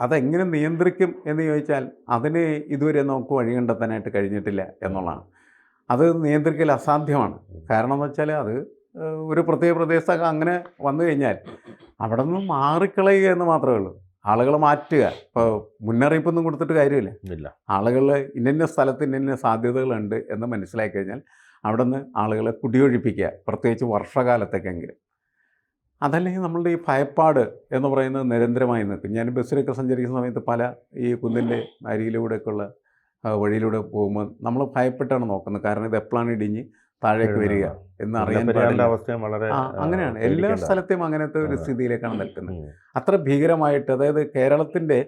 അതെങ്ങനെ നിയന്ത്രിക്കും എന്ന് ചോദിച്ചാൽ അതിന് ഇതുവരെ നമുക്ക് വഴി കണ്ടെത്താനായിട്ട് കഴിഞ്ഞിട്ടില്ല എന്നുള്ളതാണ്. അത് നിയന്ത്രിക്കൽ അസാധ്യമാണ്. കാരണം എന്ന് വെച്ചാൽ അത് ഒരു പ്രത്യേക പ്രദേശത്തൊക്കെ അങ്ങനെ വന്നു കഴിഞ്ഞാൽ അവിടെ നിന്ന് മാറിക്കളയുക എന്ന് മാത്രമേ ഉള്ളൂ. ആളുകൾ മാറ്റുക. ഇപ്പോൾ മുന്നറിയിപ്പൊന്നും കൊടുത്തിട്ട് കാര്യമില്ല. ഇല്ല. ആളുകൾ ഇന്ന സ്ഥലത്ത് ഇന്ന സാധ്യതകളുണ്ട് എന്ന് മനസ്സിലാക്കി കഴിഞ്ഞാൽ അവിടെ നിന്ന് ആളുകളെ കുടിയൊഴിപ്പിക്കുക പ്രത്യേകിച്ച് വർഷകാലത്തേക്കെങ്കിലും. അതല്ലെങ്കിൽ നമ്മളുടെ ഈ ഭയപ്പാട് എന്ന് പറയുന്നത് നിരന്തരമായി നിൽക്കും. ഞാൻ ബസ്സിലൊക്കെ സഞ്ചരിക്കുന്ന സമയത്ത് പല ഈ കുന്നിന്റെ അരിയിലൂടെയൊക്കെയുള്ള വഴിയിലൂടെ പോകുമ്പോൾ നമ്മൾ ഭയപ്പെട്ടാണ് നോക്കുന്നത്. കാരണം ഇത് എപ്പോഴാണ് ഇടിഞ്ഞ് താഴേക്ക് വരിക എന്ന് അറിയാൻ മുല്ലപ്പെരിയാറിന്റെ പാടില്ല. വളരെ അങ്ങനെയാണ്. എല്ലാ. സ്ഥലത്തെയും അങ്ങനത്തെ ഒരു. സ്ഥിതിയിലേക്കാണ് നിൽക്കുന്നത്. അത്ര ഭീകരമായിട്ട് അതായത് കേരളത്തിന്റെ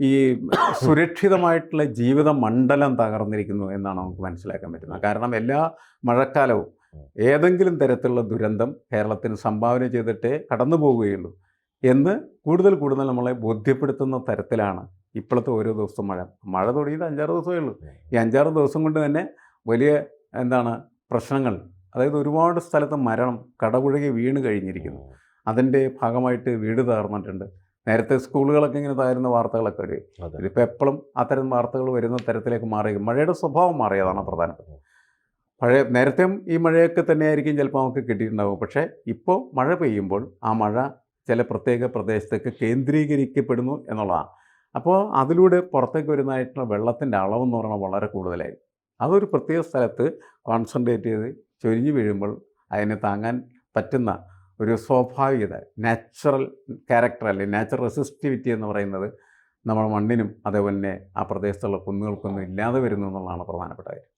ഈ സുരക്ഷിതമായിട്ടുള്ള ജീവിത മണ്ഡലം തകർന്നിരിക്കുന്നു എന്നാണ് നമുക്ക് മനസ്സിലാക്കാൻ പറ്റുന്നത്. കാരണം എല്ലാ മഴക്കാലവും ഏതെങ്കിലും തരത്തിലുള്ള ദുരന്തം കേരളത്തിന് സംഭാവന ചെയ്തിട്ടേ കടന്നു പോവുകയുള്ളൂ എന്ന് കൂടുതൽ കൂടുതൽ നമ്മളെ ബോധ്യപ്പെടുത്തുന്ന തരത്തിലാണ് ഇപ്പോഴത്തെ ഓരോ ദിവസവും മഴ. മഴ തുടങ്ങിയിട്ട് അഞ്ചാറ് ദിവസമേ ഉള്ളൂ. ഈ അഞ്ചാറ് ദിവസം കൊണ്ട് തന്നെ വലിയ എന്താണ് പ്രശ്നങ്ങൾ അതായത് ഒരുപാട് സ്ഥലത്ത് മരണം കടപുഴകി വീണ് കഴിഞ്ഞിരിക്കുന്നു. അതിന്റെ ഭാഗമായിട്ട് വീട് തകർന്നിട്ടുണ്ട്. നേരത്തെ സ്കൂളുകളൊക്കെ ഇങ്ങനെ തകരുന്ന വാർത്തകളൊക്കെ വരും. ഇതിപ്പോൾ എപ്പോഴും അത്തരം വാർത്തകൾ വരുന്ന തരത്തിലേക്ക് മാറി മഴയുടെ സ്വഭാവം മാറിയതാണ് പ്രധാനപ്പെട്ടത്. പഴയ നേരത്തെ ഈ മഴയൊക്കെ തന്നെയായിരിക്കും ചിലപ്പോൾ നമുക്ക് കിട്ടിയിട്ടുണ്ടാവും. പക്ഷേ ഇപ്പോൾ മഴ പെയ്യുമ്പോൾ ആ മഴ ചില പ്രത്യേക പ്രദേശത്തേക്ക് കേന്ദ്രീകരിക്കപ്പെടുന്നു എന്നുള്ളതാണ്. അപ്പോൾ അതിലൂടെ പുറത്തേക്ക് വരുന്നതായിട്ടുള്ള വെള്ളത്തിന്റെ അളവെന്ന് പറഞ്ഞാൽ വളരെ കൂടുതലായി. അതൊരു പ്രത്യേക സ്ഥലത്ത് കോൺസെൻട്രേറ്റ് ചെയ്ത് ചൊരിഞ്ഞു വീഴുമ്പോൾ അതിനെ താങ്ങാൻ പറ്റുന്ന ഒരു സ്വാഭാവികത നാച്ചുറൽ ക്യാരക്ടർ അല്ലെങ്കിൽ നാച്ചുറൽ റെസിസ്റ്റിവിറ്റി എന്ന് പറയുന്നത് നമ്മുടെ മണ്ണിനും അതേപോലെ തന്നെ ആ പ്രദേശത്തുള്ള കുന്നുകൾക്കൊന്നും ഇല്ലാതെ വരുന്നു എന്നുള്ളതാണ് പ്രധാനപ്പെട്ട കാര്യം.